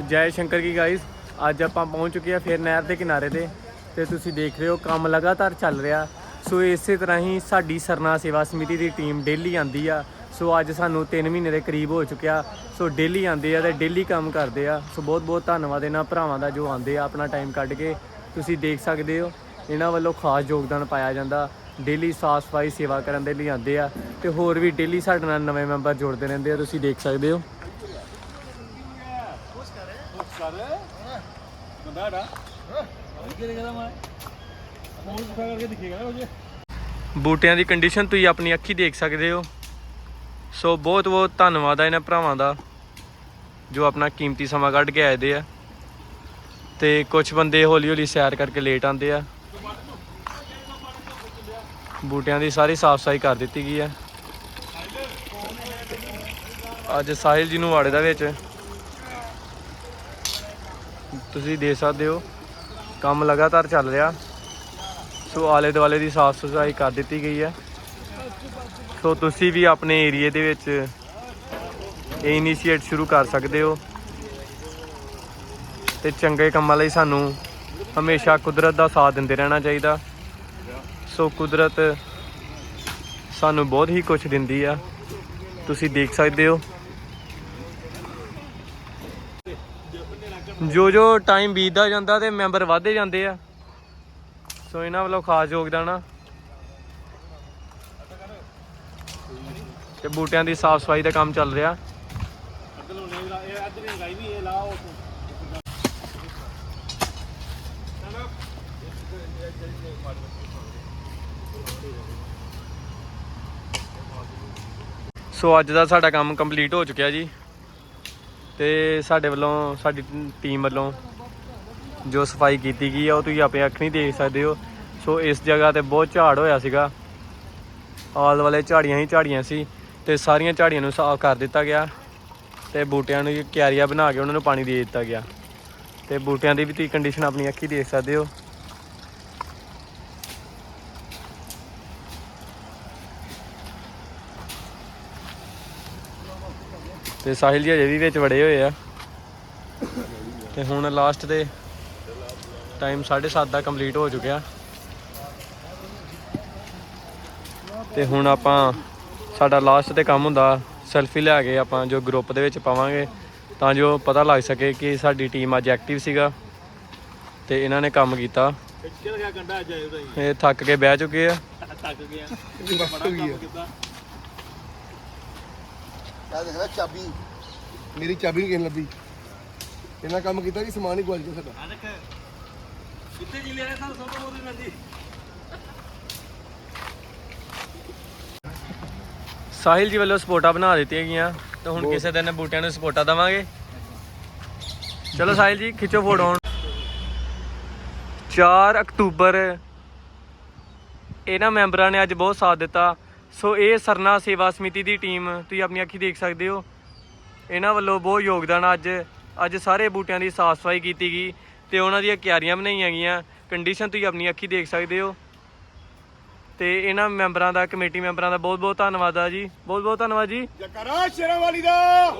ਜੈ ਸ਼ੰਕਰ ਕੀ guys ਅੱਜ ਆਪਾਂ ਪਹੁੰਚ ਚੁੱਕੇ ਆ ਫਿਰ ਨਹਿਰ ਦੇ ਕਿਨਾਰੇ ਤੇ ਤੇ ਤੁਸੀਂ ਦੇਖ ਰਹੇ ਹੋ ਕੰਮ ਲਗਾਤਾਰ ਚੱਲ ਰਿਹਾ। ਸੋ ਇਸੇ ਤਰ੍ਹਾਂ ਹੀ ਸਾਡੀ ਸਰਨਾ ਸੇਵਾ ਸਮਿਤੀ ਦੀ ਟੀਮ ਡੇਲੀ ਆਂਦੀ ਆ। ਸੋ ਅੱਜ ਸਾਨੂੰ 3 ਮਹੀਨੇ ਦੇ ਕਰੀਬ ਹੋ ਚੁੱਕਿਆ। ਸੋ ਡੇਲੀ ਆਂਦੇ ਆ ਤੇ ਡੇਲੀ ਕੰਮ ਕਰਦੇ ਆ। ਸੋ ਬਹੁਤ ਬਹੁਤ ਧੰਨਵਾਦ ਇਹਨਾਂ ਭਰਾਵਾਂ ਦਾ ਜੋ ਆਂਦੇ ਆ ਆਪਣਾ ਟਾਈਮ ਕੱਢ ਕੇ। ਤੁਸੀਂ ਦੇਖ ਸਕਦੇ ਹੋ, ਇਹਨਾਂ ਵੱਲੋਂ ਖਾਸ ਯੋਗਦਾਨ ਪਾਇਆ ਜਾਂਦਾ। ਡੇਲੀ ਸਾਫ਼ ਸਫ਼ਾਈ ਸੇਵਾ ਕਰਨ ਦੇ ਲਈ ਆਂਦੇ ਆ। ਤੇ ਹੋਰ ਵੀ ਡੇਲੀ ਸਾਡੇ ਨਾਲ ਨਵੇਂ ਮੈਂਬਰ ਜੁੜਦੇ ਰਹਿੰਦੇ ਆ, ਤੁਸੀਂ ਦੇਖ ਸਕਦੇ ਹੋ। ਬੂਟਿਆਂ ਦੀ ਕੰਡੀਸ਼ਨ ਤੁਸੀਂ ਆਪਣੀ ਅੱਖੀ ਦੇਖ ਸਕਦੇ ਹੋ। ਸੋ ਬਹੁਤ ਬਹੁਤ ਧੰਨਵਾਦ ਆ ਇਹਨਾਂ ਭਰਾਵਾਂ ਦਾ, ਜੋ ਆਪਣਾ ਕੀਮਤੀ ਸਮਾਂ ਕੱਢ ਕੇ ਆਏ ਦੇ ਆ। ਤੇ ਕੁਝ ਬੰਦੇ ਹੌਲੀ ਹੌਲੀ ਸੈਰ ਕਰਕੇ ਲੇਟ ਆਉਂਦੇ ਆ। ਬੂਟਿਆਂ ਦੀ ਸਾਰੀ ਸਾਫ਼ ਸਫ਼ਾਈ ਕਰ ਦਿੱਤੀ ਗਈ ਆ। ਅੱਜ ਸਾਹਿਲ ਜੀ ਨੂੰ ਵਾੜੇ ਦਾ ਵਿੱਚ। ਤੁਸੀਂ ਦੇਖ ਸਕਦੇ ਹੋ, ਕੰਮ ਲਗਾਤਾਰ ਚੱਲ ਰਿਹਾ। ਸੋ ਆਲੇ ਦੁਆਲੇ ਦੀ ਸਾਫ਼ ਸਫ਼ਾਈ ਕਰ ਦਿੱਤੀ ਗਈ ਹੈ। ਸੋ ਤੁਸੀਂ ਵੀ ਆਪਣੇ ਏਰੀਏ ਦੇ ਵਿੱਚ ਇਹ ਇਨੀਸ਼ੀਏਟ ਸ਼ੁਰੂ ਕਰ ਸਕਦੇ ਹੋ। ਤੇ ਚੰਗੇ ਕੰਮਾਂ ਲਈ ਸਾਨੂੰ ਹਮੇਸ਼ਾ ਕੁਦਰਤ ਦਾ ਸਾਥ ਦਿੰਦੇ ਰਹਿਣਾ ਚਾਹੀਦਾ। ਸੋ ਕੁਦਰਤ ਸਾਨੂੰ ਬਹੁਤ ਹੀ ਕੁਝ ਦਿੰਦੀ ਆ। ਤੁਸੀਂ ਦੇਖ ਸਕਦੇ ਹੋ। ਜੋ ਜੋ ਟਾਈਮ ਬੀਤਦਾ ਜਾਂਦਾ ਤੇ ਮੈਂਬਰ ਵਧਦੇ ਜਾਂਦੇ ਆ। ਸੋ ਇਹਨਾਂ ਵੱਲੋਂ ਖਾਸ ਯੋਗਦਾਨ ਆ। ਤੇ ਬੂਟਿਆਂ ਦੀ ਸਾਫ਼ ਸਫ਼ਾਈ ਦਾ ਕੰਮ ਚੱਲ ਰਿਹਾ। ਸੋ ਅੱਜ ਦਾ ਸਾਡਾ ਕੰਮ ਕੰਪਲੀਟ ਹੋ ਚੁੱਕਿਆ ਜੀ। ਤੇ ਸਾਡੇ ਵੱਲੋਂ, ਸਾਡੀ ਟੀਮ ਵੱਲੋਂ ਜੋ ਸਫ਼ਾਈ ਕੀਤੀ ਗਈ ਆ, ਉਹ ਤੁਸੀਂ ਆਪਣੀ ਅੱਖ ਨਹੀਂ ਦੇਖ ਸਕਦੇ ਹੋ। ਸੋ ਇਸ ਜਗ੍ਹਾ ਤੇ ਬਹੁਤ ਝਾੜ ਹੋਇਆ ਸੀਗਾ। ਆਲ ਵਾਲੇ ਝਾੜੀਆਂ ਹੀ ਝਾੜੀਆਂ ਸੀ ਤੇ ਸਾਰੀਆਂ ਝਾੜੀਆਂ ਨੂੰ ਸਾਫ਼ ਕਰ ਦਿੱਤਾ ਗਿਆ ਤੇ ਬੂਟਿਆਂ ਨੂੰ ਕਿਆਰੀਆਂ ਬਣਾ ਕੇ ਉਹਨਾਂ ਨੂੰ ਪਾਣੀ ਦੇ ਦਿੱਤਾ ਗਿਆ। ਤੇ ਬੂਟਿਆਂ ਦੀ ਵੀ ਤੁਸੀਂ ਕੰਡੀਸ਼ਨ ਆਪਣੀ ਅੱਖੀ ਦੇਖ ਸਕਦੇ ਹੋ। ਤੇ ਸਾਹਿਲ ਜੀ ਅਜੇ ਵੀ ਵਿੱਚ ਵੜੇ ਹੋਏ ਆ। ਤੇ ਹੁਣ ਲਾਸਟ ਦੇ ਟਾਈਮ 7:30 ਦਾ ਕੰਪਲੀਟ ਹੋ ਚੁੱਕਿਆ। ਤੇ ਹੁਣ ਆਪਾਂ ਸਾਡਾ ਲਾਸਟ ਤੇ ਕੰਮ ਹੁੰਦਾ ਸੈਲਫੀ ਲੈ ਕੇ ਆਪਾਂ ਜੋ ਗਰੁੱਪ ਦੇ ਵਿੱਚ ਪਾਵਾਂਗੇ ਤਾਂ ਜੋ ਪਤਾ ਲੱਗ ਸਕੇ ਕਿ ਸਾਡੀ ਟੀਮ ਅੱਜ ਐਕਟਿਵ ਸੀਗਾ ਤੇ ਇਹਨਾਂ ਨੇ ਕੰਮ ਕੀਤਾ। ਇਹ ਥੱਕ ਕੇ ਬਹਿ ਚੁੱਕੇ ਆ। ਥੱਕ ਗਿਆ। ਬਸ ਹੋ ਗਈ ਆ। ਚਾਬੀ। ਮੇਰੀ ਚਾਬੀ ਨਹੀਂ ਕਿਨ ਲੱਭੀ। ਇਹਨਾਂ ਕੰਮ ਕੀਤਾ ਕਿ ਸਮਾਨ ਹੀ ਗਵਾਚ ਗਿਆ ਸਾਡਾ। ਆ ਦੇਖ ਕਿੱਥੇ ਜੀ ਲਿਆ ਸਾਨੂੰ ਸਭ ਤੋਂ ਮੋਦੀ ਮਿਲਦੀ ਸਾਹਿਲ ਜੀ ਵੱਲੋਂ ਸਪੋਰਟਾਂ ਬਣਾ ਦਿੱਤੀਆਂ ਗਈਆਂ। ਤੇ ਹੁਣ ਕਿਸੇ ਦਿਨ ਬੂਟਿਆਂ ਨੂੰ ਸਪੋਰਟਾਂ ਦਵਾਂਗੇ। ਚਲੋ ਸਾਹਿਲ ਜੀ ਖਿੱਚੋ ਫੋਟੋ ਹੁਣ। 4 ਅਕਤੂਬਰ। ਇਹਨਾਂ ਮੈਂਬਰਾਂ ਨੇ ਅੱਜ ਬਹੁਤ ਸਾਥ ਦਿੱਤਾ। ਸੋ ਇਹ ਸਰਨਾ ਸੇਵਾ ਸਮਿਤੀ ਦੀ ਟੀਮ ਤੁਸੀਂ ਆਪਣੀ ਅੱਖੀ ਦੇਖ ਸਕਦੇ ਹੋ। ਇਹਨਾਂ ਵੱਲੋਂ ਬਹੁਤ ਯੋਗਦਾਨ ਅੱਜ ਅੱਜ ਸਾਰੇ ਬੂਟਿਆਂ ਦੀ ਸਾਫ਼ ਸਫ਼ਾਈ ਕੀਤੀ ਗਈ ਤੇ ਉਹਨਾਂ ਦੀਆਂ ਕਿਆਰੀਆਂ ਬਣਾਈਆਂ ਗਈਆਂ। ਕੰਡੀਸ਼ਨ ਤੁਸੀਂ ਆਪਣੀ ਅੱਖੀ ਦੇਖ ਸਕਦੇ ਹੋ। ਤੇ ਇਹਨਾਂ ਮੈਂਬਰਾਂ ਦਾ ਕਮੇਟੀ ਮੈਂਬਰਾਂ ਦਾ ਬਹੁਤ ਬਹੁਤ ਧੰਨਵਾਦ ਆ ਜੀ। ਬਹੁਤ ਬਹੁਤ ਧੰਨਵਾਦ ਜੀ। ਜਕਰਾ ਸ਼ੇਰਾਂ ਵਾਲੀ ਦਾ।